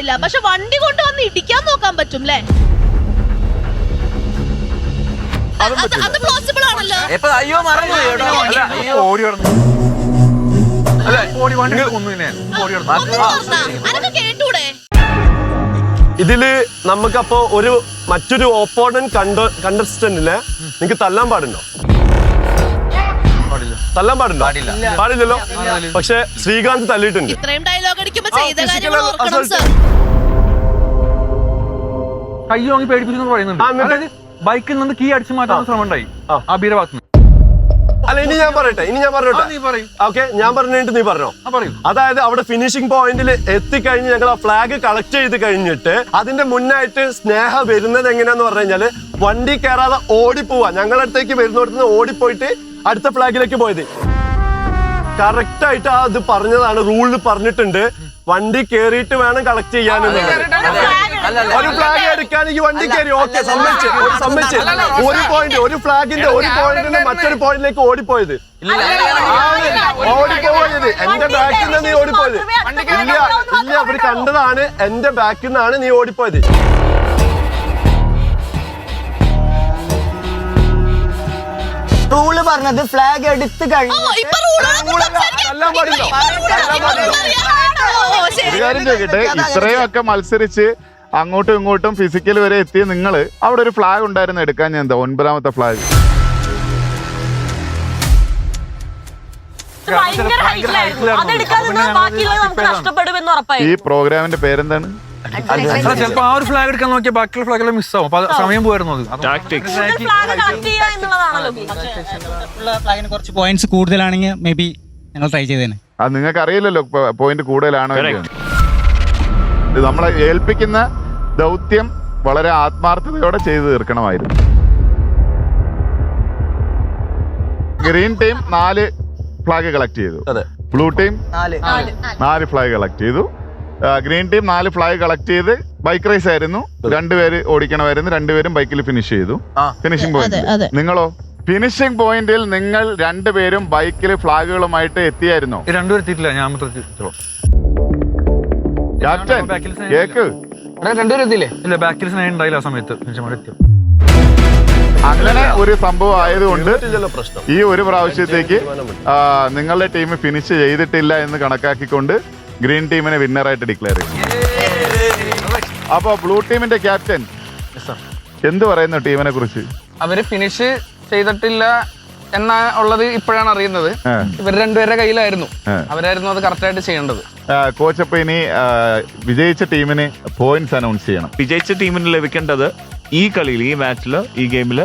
പാടില്ല. പക്ഷെ വണ്ടി കൊണ്ട് വന്ന് ഇടിക്കാൻ നോക്കാൻ പറ്റും അല്ലേ അത് പോസിബിൾ ആണല്ലോ. ഇപ്പൊ അയ്യോ മറന്നു കേട്ടോ. അല്ല ഓടി അല്ല ഓടി വണ്ടി കൊന്നു ഞാൻ ഓടി ഒന്ന് അനക്ക് കേട്ടൂടെ? ഇതിൽ നമുക്കപ്പോ ഒരു മറ്റൊരു ഓപ്പോണന്റ് കണ്ട കണ്ടസ്റ്റന്റിനെ നിങ്ങക്ക് തല്ലാൻ പാടുണ്ടോ? പാടില്ല തല്ലാൻ പാടുണ്ടോ പാടില്ല. പാടില്ലല്ലോ? പക്ഷെ ശ്രീകാന്ത് തല്ലിയിട്ടുണ്ട്. ഇത്രയും ഡയലോഗ് അടിക്കുമ്പോ ചെയ്ത കാര്യങ്ങൾ ഓർക്കണം. സർ കൈ വാങ്ങി പേടിപ്പിച്ചു പറയുന്നുണ്ട്. അതായത് ബൈക്കിൽ നിന്ന് കീ അടിച്ചു മാറ്റാൻ ശ്രമം ഉണ്ടായി അല്ല ഇനി ഞാൻ പറയട്ടെ ഇനി ഞാൻ പറഞ്ഞോട്ടെ ഓക്കെ ഞാൻ പറഞ്ഞിട്ട് നീ പറഞ്ഞോ? അതായത് അവിടെ ഫിനിഷിംഗ് പോയിന്റിൽ എത്തിക്കഴിഞ്ഞ് ഞങ്ങൾ ആ ഫ്ലാഗ് കളക്ട് ചെയ്ത് കഴിഞ്ഞിട്ട് അതിന്റെ മുന്നായിട്ട് സ്നേഹ വരുന്നത് എങ്ങനെയാന്ന് പറഞ്ഞു കഴിഞ്ഞാൽ വണ്ടി കയറാതെ ഓടിപ്പോവാ. ഞങ്ങളുടെ അടുത്തേക്ക് വരുന്നിടത്തുനിന്ന് ഓടിപ്പോയിട്ട് അടുത്ത ഫ്ലാഗിലേക്ക് പോയത്. കറക്റ്റ് ആയിട്ട് ആ ഇത് പറഞ്ഞതാണ് റൂളിൽ പറഞ്ഞിട്ടുണ്ട്. വണ്ടി കേറിയിട്ട് വേണം കളക്ട് ചെയ്യാനെന്ന് അല്ല, അല്ല. ഒരു ഫ്ലാഗ് എടുക്കാൻ ഈ വണ്ടി കയറി ഓക്കെ സമ്മതിച്ച് ഒരു സമ്മതിച്ച്. ഒരു പോയിന്റ് ഒരു ഫ്ലാഗിന്റെ ഒരു പോയിന്റിന് മറ്റൊരു പോയിന്റിലേക്ക് ഓടിപ്പോയത്. ഓടിപ്പോയത്. എന്റെ ബാക്കിൽ നിന്ന് നീ ഓടിപ്പോയത്. ഇല്ല ഇല്ല അവർ കണ്ടതാണ്. എന്റെ ബാക്കിൽ നിന്നാണ് നീ ഓടിപ്പോയത്. റൂൾ പറഞ്ഞത് ഫ്ലാഗ് എടുത്ത് ഓ കഴിഞ്ഞു ഇപ്പൊ റൂളാണ് തല്ലാൻ പാടില്ല? തല്ലാൻ പാടില്ല? ഓ ശരി ഒരു കാര്യം ചോദിക്കട്ടെ? ഇത്രയും ഒക്കെ മത്സരിച്ച് അങ്ങോട്ടും ഇങ്ങോട്ടും ഫിസിക്കൽ വരെ എത്തിയ നിങ്ങൾ അവിടെ ഒരു ഫ്ലാഗ് ഉണ്ടായിരുന്നു എടുക്കാൻ ഞാൻ എന്താ ഒൻപതാമത്തെ ഫ്ലാഗ് ഈ പ്രോഗ്രാമിന്റെ പേരെന്താണ്? ചിലപ്പോ ആ ഒരു ഫ്ലാഗ് എടുക്കാൻ നോക്കിയാൽ ബാക്കിയുള്ള ഫ്ലാഗ് എല്ലാം മിസ് ആവും. അപ്പൊ സമയം പോയിരുന്നു അത്. ഫ്ലാഗിന് കുറച്ച് പോയിന്റ്സ് കൂടുതലാണെങ്കിൽ മേ ബി ഞങ്ങൾ ട്രൈ ചെയ്തേനെ. അത് നിങ്ങൾക്ക് അറിയില്ലല്ലോ പോയിന്റ് കൂടുതലാണോ ഇത് നമ്മളെ ഏൽപ്പിക്കുന്ന ദൗത്യം വളരെ ആത്മാർത്ഥതയോടെ ചെയ്തു തീർക്കണമായിരുന്നു. ഗ്രീൻ ടീം നാല് ഫ്ലാഗ് കളക്ട് ചെയ്തു. ബ്ലൂ ടീം നാല്. നാല് ഫ്ലാഗ് കളക്ട് ചെയ്തു. ഗ്രീൻ ടീം നാല് ഫ്ലാഗ് കളക്ട് ചെയ്ത് ബൈക്ക് റേസ് ആയിരുന്നു. രണ്ടുപേര് ഓടിക്കണമായിരുന്നു രണ്ടുപേരും ബൈക്കിൽ ഫിനിഷ് ചെയ്തു. ഫിനിഷിംഗ് പോയിന്റ് നിങ്ങളോ? ഫിനിഷിംഗ് പോയിന്റിൽ നിങ്ങൾ രണ്ടുപേരും ബൈക്കിൽ ഫ്ലാഗുകളുമായിട്ട് എത്തിയായിരുന്നു? രണ്ടുപേരും എത്തിയിട്ടില്ല ഞാൻ. Captain cake. ഇല്ല ബാക്കിൽ സ്നേഹം ഉണ്ടായില്ല ആ സമയത്ത്. അങ്ങനെ ഒരു സംഭവം ആയതുകൊണ്ട് ഈ ഒരു പ്രാവശ്യത്തേക്ക് നിങ്ങളുടെ ടീം ഫിനിഷ് ചെയ്തിട്ടില്ല എന്ന് കണക്കാക്കിക്കൊണ്ട് ഗ്രീൻ ടീമിനെ വിന്നറായിട്ട് ഡിക്ലെയർ ചെയ്യും അപ്പൊ ബ്ലൂ ടീമിന്റെ ക്യാപ്റ്റൻ എന്ത് പറയുന്നു ടീമിനെ കുറിച്ച്? അവർ ഫിനിഷ് ചെയ്തിട്ടില്ല എന്നാ ഉള്ളത് ഇപ്പോഴാണ് അറിയുന്നത്. ഇവർ രണ്ടുപേരുടെ കയ്യിലായിരുന്നു. അവരായിരുന്നു അത് കറക്റ്റ് ആയിട്ട് ചെയ്യേണ്ടത്. കോച്ച് അപ്പൊ ഇനി വിജയിച്ച ടീമിന് പോയിന്റ്സ് അനൗൺസ് ചെയ്യണം. വിജയിച്ച ടീമിന് ലഭിക്കേണ്ടത് ഈ കളിയിൽ ഈ മാച്ചിൽ ഈ ഗെയിമിൽ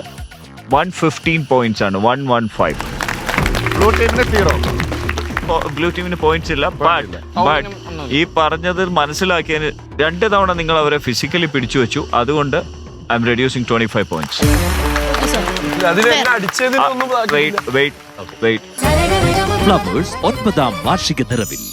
വൺ ഫിഫ്റ്റീൻ പോയിന്റ്സ് ആണ് വൺ വൺ ഫൈവ് ബ്ലൂ ടീമിന് സീറോ ബ്ലൂ ടീമിന് പോയിന്റ്സ് ഇല്ല ബട്ട് ബട്ട് ഈ പറഞ്ഞത് മനസ്സിലാക്കിയതിന് രണ്ട് തവണ നിങ്ങൾ അവരെ ഫിസിക്കലി പിടിച്ചു വെച്ചു അതുകൊണ്ട് I am reducing twenty five points അതിൽ എന്നെ അടിച്ചതിനൊന്നും വെയിറ്റ് വെയിറ്റ് വെയിറ്റ് ഫ്ലവേഴ്സ് ஒன்பதாம் வார்ஷிக தரவில்